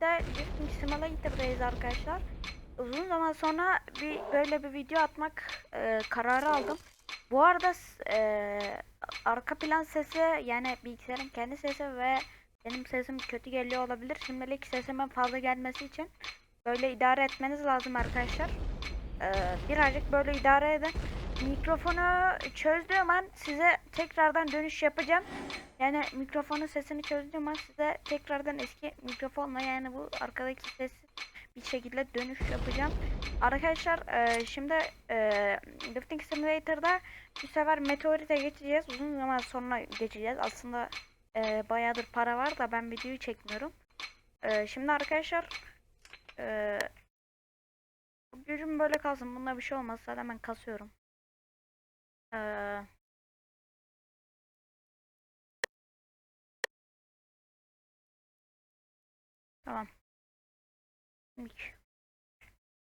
birlikte Drifting Simulator'dayız arkadaşlar. Uzun zaman sonra bir böyle bir video atmak e, kararı aldım. Bu arada e, arka plan sesi yani bilgisayarın kendi sesi ve benim sesim kötü geliyor olabilir. Şimdilik sesimin fazla gelmesi için böyle idare etmeniz lazım arkadaşlar. E, birazcık böyle idare edin. Mikrofonu çözdüğüm an size tekrardan dönüş yapacağım. Yani mikrofonun sesini çözdüğüm an size tekrardan eski mikrofonla yani bu arkadaki ses bir şekilde dönüş yapacağım. Arkadaşlar e, şimdi e, Drifting Simulator'da bu sefer Meteorit'e geçeceğiz. Uzun zaman sonra geçeceğiz. Aslında e, bayağıdır para var da ben videoyu çekmiyorum. E, şimdi arkadaşlar e, gücüm böyle kalsın. Bunda bir şey olmaz. Zaten ben kasıyorum. Eee Tamam. Şimdi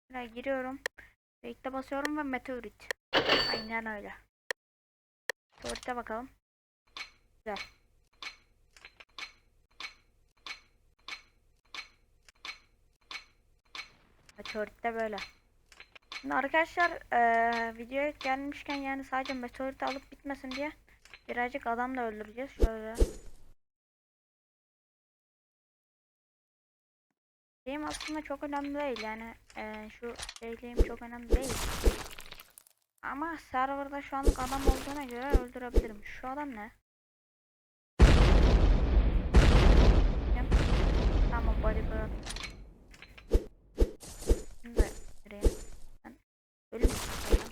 Buraya giriyorum. Bekle basıyorum ve meteorit. Aynen öyle. Meteorite bakalım. Güzel. Meteorit de böyle. Şimdi arkadaşlar eee videoya gelmişken yani sadece meteoriti alıp bitmesin diye birazcık adam da öldüreceğiz. Şöyle. Şeyim aslında çok önemli değil yani eee, şu şeyliğim çok önemli değil. Ama serverda şu anlık adam olduğuna göre öldürebilirim. Şu adam ne? Tamam bodyguard. Bunu da indireyim. Ben ölüm istiyorum.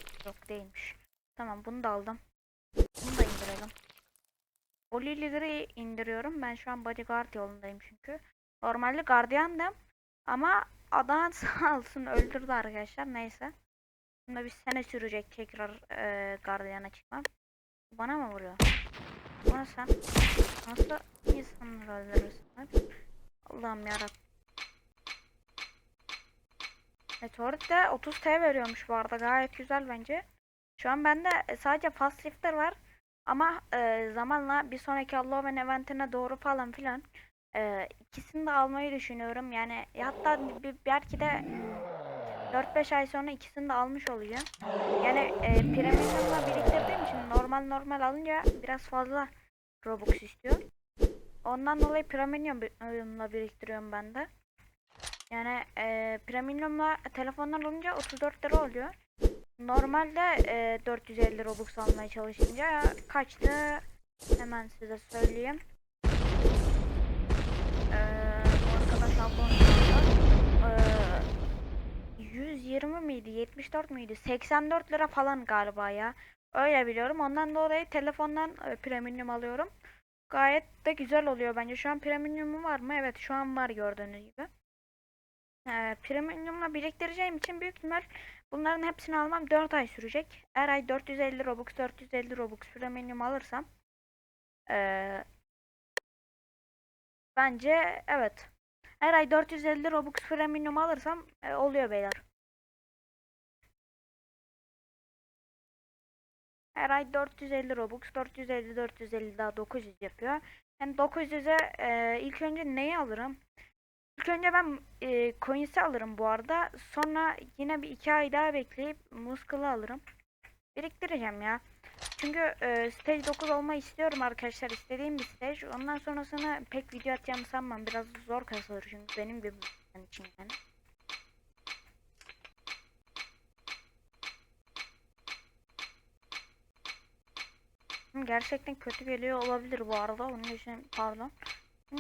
Değilmiş. Tamam bunu da aldım. Bunu da indirelim. O Lily'leri indiriyorum. Ben şu an bodyguard yolundayım çünkü. Normalde gardiyandım. Ama adam sağ olsun öldürdü arkadaşlar. Neyse. Şimdi bir sene sürecek tekrar e, gardiyana çıkmam. Bana mı vuruyor? Bana sen nasıl insanları öldürürsün? Allah'ım yarabbim. Meteorit de 30 T veriyormuş bu arada. Gayet güzel bence. Şu an bende sadece fast shifter var. Ama e, zamanla bir sonraki Halloween eventine doğru falan filan e, ikisini de almayı düşünüyorum. Yani e, hatta bir, belki de 4-5 ay sonra ikisini de almış olacağım. Yani e, premium'la biriktirdiğim için normal normal alınca biraz fazla Robux istiyor. Ondan dolayı premium'la biriktiriyorum ben de. Yani e, premium'la telefonlar alınca 34 lira oluyor. Normalde e, 450 Robux almaya çalışınca kaçtı? Hemen size söyleyeyim. Ee, arkadaş abone ee, 120 miydi 74 miydi 84 lira falan galiba ya. Öyle biliyorum. Ondan dolayı telefondan e, premium alıyorum. Gayet de güzel oluyor bence. Şu an premiumum var mı? Evet şu an var gördüğünüz gibi. Ee, premiumla biriktireceğim için büyük ihtimal bunların hepsini almam 4 ay sürecek her ay 450 robux 450 robux premium alırsam ee, Bence evet. Her ay 450 Robux premium alırsam e, oluyor beyler. Her ay 450 Robux, 450 450 daha 900 yapıyor. Yani 900'e e, ilk önce neyi alırım? İlk önce ben e, coins'i alırım bu arada. Sonra yine bir iki ay daha bekleyip Muscle'ı alırım. Biriktireceğim ya. Çünkü e, stage 9 olmayı istiyorum arkadaşlar. İstediğim bir stage. Ondan sonrasını pek video atacağımı sanmam. Biraz zor kasılır çünkü benim bir insan için yani. Gerçekten kötü geliyor olabilir bu arada. Onun için pardon.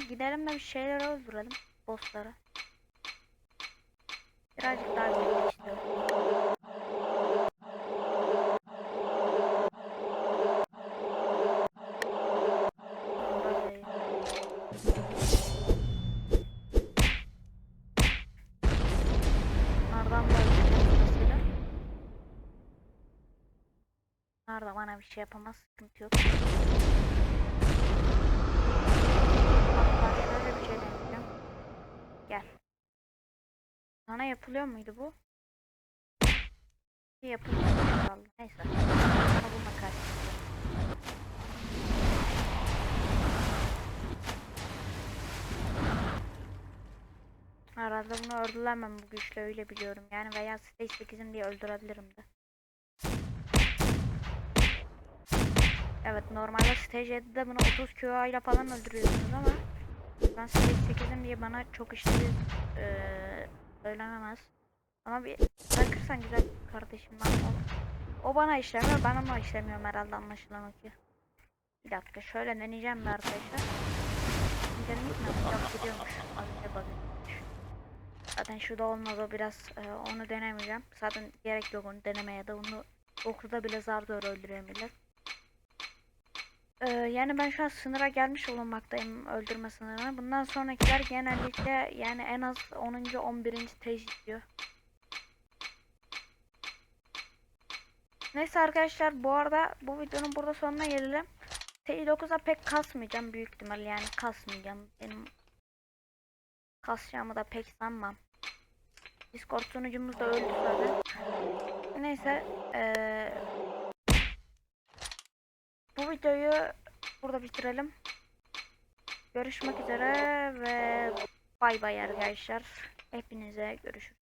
Gidelim de bir şeyler öldürelim. Bossları. Birazcık daha gelmek istiyorum. Vallahi. Bunlardan da öldüreceğim sırasıyla. Bunlar da bana bir şey yapamaz. Sıkıntı yok. Sana yapılıyor muydu bu? Yapılmıyor herhalde. Neyse. Ama bununla karşılaşacağım. Herhalde bunu öldüremem bu güçle öyle biliyorum. Yani veya stage 8'im diye öldürebilirim de. Evet normalde stage 7'de bunu 30 QA ile falan öldürüyorsunuz ama ben stage 8'im diye bana çok işleri eee söylenemez. Ama bir bırakırsan güzel kardeşim ben o, o bana işlemiyor ben ona işlemiyorum herhalde anlaşılan ki. Bir dakika şöyle deneyeceğim bir arkadaşlar. Gidelim gitme. Yok gidiyormuş. Az. Zaten şurada olmaz o biraz e, onu denemeyeceğim. Zaten gerek yok onu denemeye de onu okulda bile zar zor öldürüyor millet. E, yani ben şu an sınıra gelmiş bulunmaktayım öldürme sınırına. Bundan sonrakiler genellikle yani en az 10. 11. stage diyor. Neyse arkadaşlar bu arada bu videonun burada sonuna gelelim. T9'a pek kasmayacağım büyük ihtimal yani kasmayacağım. Benim kasacağımı da pek sanmam. Discord sunucumuz da öldü zaten. Neyse eee, videoyu burada bitirelim. Görüşmek üzere ve bay bay arkadaşlar. Hepinize görüşürüz.